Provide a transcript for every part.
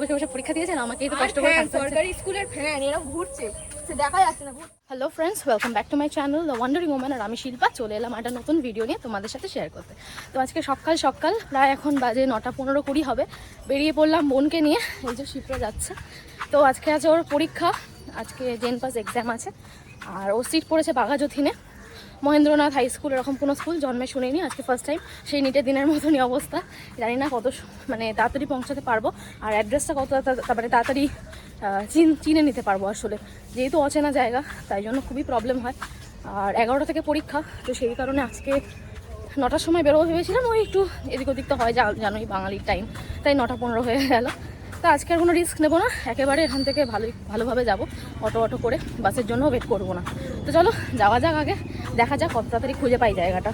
বসে বসে পরীক্ষা দিয়েছেন? আমাকেই তো কষ্ট করে হচ্ছে। সরকারি স্কুলের ফ্যান এরকম ঘুরছে। সে দেখা যাচ্ছে না hello friends welcome back to my channel the wandering woman আর আমি শিল্পা। চলে এলাম একটা নতুন ভিডিও নিয়ে তোমাদের সাথে শেয়ার করতে। তো আজকে সকাল সকাল প্রায় এখন বাজে নটা পনেরো কুড়ি হবে। বেরিয়ে পড়লাম বোনকে নিয়ে এই যে শিপ্রা যাচ্ছে। তো আজকে আছে ওর পরীক্ষা আজকে জেন পাস এক্সাম আছে। আর ও সিট পড়েছে বাঘাযতীনে। মহেন্দ্রনাথ হাই স্কুল এরকম কোনো স্কুল জন্মে শুনিনি, আজকে ফার্স্ট টাইম সেই নিটের দিনের মতনই অবস্থা। জানি না কত মানে তাড়াতাড়ি পৌঁছাতে পারব। আর অ্যাড্রেসটা কত তারপরে তাড়াতাড়ি চিন চিনে নিতে পারব আসলে। যেহেতু অচেনা জায়গা, তাই জন্য খুবই প্রবলেম হয়। আর এগারোটা থেকে পরীক্ষা, তো সেই কারণে আজকে নটার সময় বেরোবো ভেবেছিলাম, ওই একটু এদিক ওদিক তো হয় জানোই বাঙালির টাইম তাই নটা পনেরো হয়ে গেল। তো আজকে আর কোনো রিস্ক নেব না। একেবারে এখান থেকে ভালোই, ভালোভাবে যাব। অটো অটো করে বাসের জন্য ওয়েট করব না। তো চলো, যাওয়া যাক আগে। দেখা যাক কত তাড়াতাড়ি খুঁজে পাই জায়গাটা।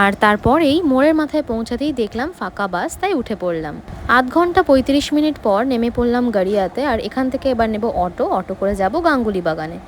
আর তারপরেই মোড়ের মাথায় পৌঁছাতেই দেখলাম ফাঁকা বাস, তাই উঠে পড়লাম। আধ ঘণ্টা পঁয়ত্রিশ মিনিট পর নেমে পড়লাম গাড়িয়াতে, আর এখান থেকে এবার নেব অটো। অটো করে যাব গাঙ্গুলি বাগানে।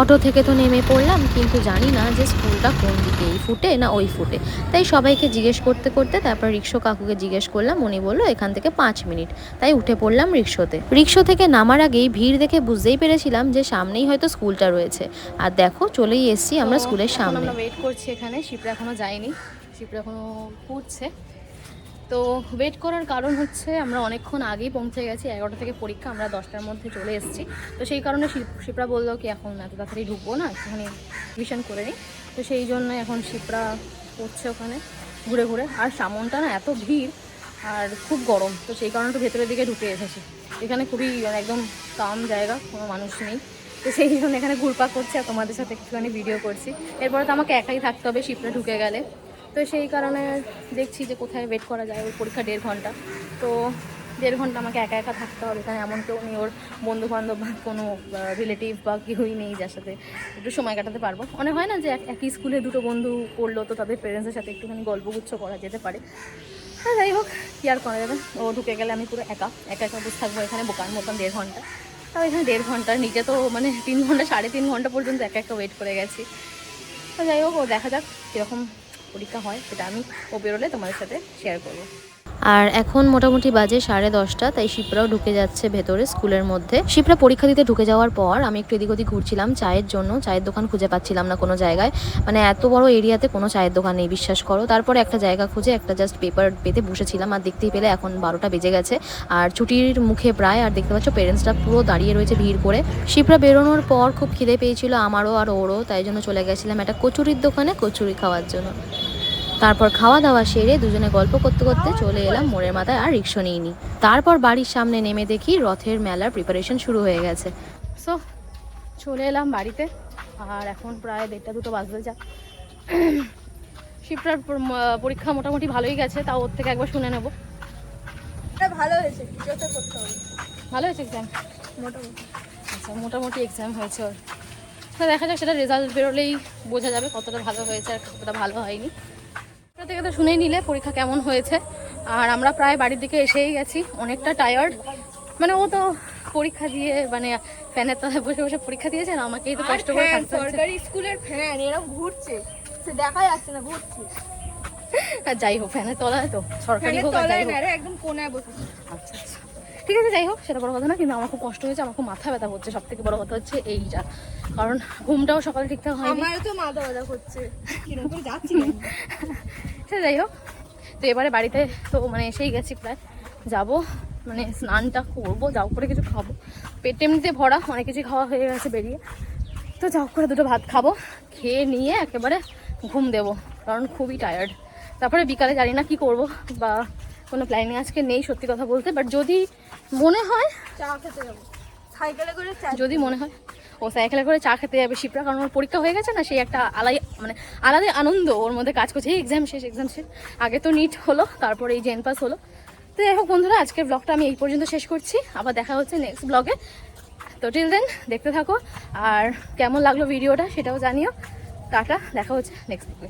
অটো থেকে তো নেমে পড়লাম কিন্তু জানি না যে স্কুলটা কোন দিকে এই ফুটে না ওই ফুটে। তাই সবাইকে জিজ্ঞেস করতে করতে তারপর রিক্সো কাকুকে জিজ্ঞেস করলাম উনি বলল এখান থেকে পাঁচ মিনিট। তাই উঠে পড়লাম রিক্সোতে। রিক্সো থেকে নামার আগেই ভিড় দেখে বুঝতেই পেরেছিলাম যে সামনেই হয়তো স্কুলটা রয়েছে। আর দেখো চলেই এসছি আমরা স্কুলের সামনে। আমরা ওয়েট করছি এখানে শিপরা এখনও যায়নি শিপরা এখনও ঘুরছে তো ওয়েট করার কারণ হচ্ছে আমরা অনেকক্ষণ আগেই পৌঁছে গেছি, এগারোটা থেকে পরীক্ষা, আমরা দশটার মধ্যে চলে এসেছি। তো সেই কারণে শিপ- শিপ্রা বলল কি, এখন এত তাড়াতাড়ি ঢুকবো না, একটুখানি টিউশন করে নিই। তো সেই জন্য এখন শিপ্রা পড়ছে ওখানে, ঘুরে ঘুরে। আর সামনটা না এত ভিড়, আর খুব গরম, তো সেই কারণে একটু ভেতরের দিকে ঢুকে এসেছি। এখানে খুবই মানে একদম কাম জায়গা, কোনো মানুষ নেই। তো সেই জন্য এখানে ঘুরপাক করছি, আর তোমাদের সাথে একটুখানি ভিডিও করছি। এরপরে তো আমাকে একাই থাকতে হবে, শিপরা ঢুকে গেলে। তো সেই কারণে দেখছি যে কোথায় ওয়েট করা যায় ওর পরীক্ষা দেড় ঘণ্টা। তো দেড় ঘণ্টা আমাকে একা একা থাকতে হবে এখানে এমন কেউ নেই, ওর বন্ধু বান্ধব বা কোনো রিলেটিভ বা কেউই নেই যার সাথে একটু সময় কাটাতে পারব। অনেক হয় না যে এক- একই স্কুলে দুটো বন্ধু পড়ল তো তাদের পেরেন্টসের সাথে একটুখানি গল্পগুচ্ছ করা যেতে পারে। হ্যাঁ যাই হোক, কী আর করা যাবে? ও ঢুকে গেলে আমি পুরো একা একা একা বসে থাকব এখানে বোকার মতন দেড় ঘণ্টা। তাও এখানে দেড় ঘণ্টা নিচে তো মানে তিন ঘণ্টা, সাড়ে তিন ঘণ্টা পর্যন্ত একা একা ওয়েট করে গেছি। তো যাই হোক, ও দেখা যাক কীরকম পরীক্ষা হয় সেটা আমি ও বেরোলে তোমাদের সাথে শেয়ার করব। আর এখন মোটামুটি বাজে সাড়ে দশটা, তাই শিপরাও ঢুকে যাচ্ছে ভেতরে স্কুলের মধ্যে। শিপরা পরীক্ষা দিতে ঢুকে যাওয়ার পর আমি একটু এদিক ওদিক ঘুরছিলাম চায়ের জন্য। চায়ের দোকান খুঁজে পাচ্ছিলাম না কোনো জায়গায়। মানে এত বড় এরিয়াতে কোনো চায়ের দোকান নেই, বিশ্বাস করো। তারপরে একটা জায়গা খুঁজে একটা জাস্ট পেপার পেতে বসেছিলাম আর দেখতেই পেলে এখন বারোটা বেজে গেছে। আর ছুটির মুখে প্রায়, আর দেখতে পাচ্ছ পেরেন্টসরা পুরো দাঁড়িয়ে রয়েছে ভিড় করে। শিপরা বেরোনোর পর খুব খিদে পেয়েছিল আমারও আর ওরও, তাই জন্য চলে গেছিলাম একটা কচুরির দোকানে কচুরি খাওয়ার জন্য। তারপর খাওয়া দাওয়া সেরে দুজনে গল্প করতে করতে চলে এলাম মোড়ের মাথায় আর রিক্সা নিইনি। তারপর বাড়ির সামনে নেমে দেখি রথের মেলার প্রিপারেশন শুরু হয়ে গেছে। সো চলে এলাম বাড়িতে আর এখন প্রায় দেড়টা দুটো বাজতে পর- ম- পরীক্ষা মোটামুটি ভালোই গেছে তাও ওর থেকে একবার শুনে নেব। ভালো হয়েছে ভালো হয়েছে এক্সাম মোটামুটি। আচ্ছা মোটামুটি এক্সাম হয়েছে ওর। দেখা যাক সেটা রেজাল্ট বেরোলেই বোঝা যাবে কতটা ভালো হয়েছে আর কতটা ভালো হয়নি। থেকে তো শুনেই নিলে পরীক্ষা কেমন হয়েছে। আর আমরা প্রায় বাড়ির দিকে এসেই গেছি অনেকটা টায়ার্ড মানে ও তো পরীক্ষা দিয়ে মানে ফ্যানের তলায় বসে বসে পরীক্ষা দিয়েছে না আমাকেই তো কষ্ট করে ফ্যান, থাকতে সরকারি স্কুলের ফ্যান এরকম ঘুরছে। সে দেখা যাচ্ছে না ঘুরছে। আর যাই হোক ফ্যানের তলায় তো সরকারি হোক আর একদম কোনায় বসেছে আচ্ছা আচ্ছা। ঠিক আছে যাই হোক সেটা বড় কথা না কিন্তু আমার খুব কষ্ট হয়েছে আমার খুব মাথা ব্যথা হচ্ছে সব থেকে বড় কথা হচ্ছে এইটা। কারণ ঘুমটাও সকালে ঠিকঠাক হয় আমারও তো মাথা ব্যথা যাচ্ছি সে যাই হোক তো এবারে বাড়িতে তো মানে এসেই গেছি প্রায়। যাব মানে স্নানটা করব যাও করে কিছু খাব। পেট এমনিতে ভরা অনেক কিছু খাওয়া হয়ে গেছে বেরিয়ে। তো যাও করে দুটো ভাত খাব খেয়ে নিয়ে একেবারে ঘুম দেবো কারণ খুবই টায়ার্ড তারপরে বিকালে জানি না কি করব বা কোনো প্ল্যানিং আজকে নেই সত্যি কথা বলতে বাট যদি মনে হয় চা খেতে যাব। সাইকেলে করে যদি মনে হয় ও সাইকেলে করে চা খেতে যাবে শিপ্রা কারণ ওর পরীক্ষা হয়ে গেছে না সেই একটা আলাই মানে আলাদা আনন্দ ওর মধ্যে কাজ করছে। এই এক্সাম শেষ এক্সাম শেষ। আগে তো নিট হলো তারপরে এই জেন পাস হলো। তো যাই হোক বন্ধুরা আজকের ব্লগটা আমি এই পর্যন্ত শেষ করছি। আবার দেখা হচ্ছে নেক্সট ব্লগে তো টিল দেন দেখতে থাকো। আর কেমন লাগল ভিডিওটা সেটাও জানিও। টাটা দেখা হচ্ছে নেক্সট ব্লগে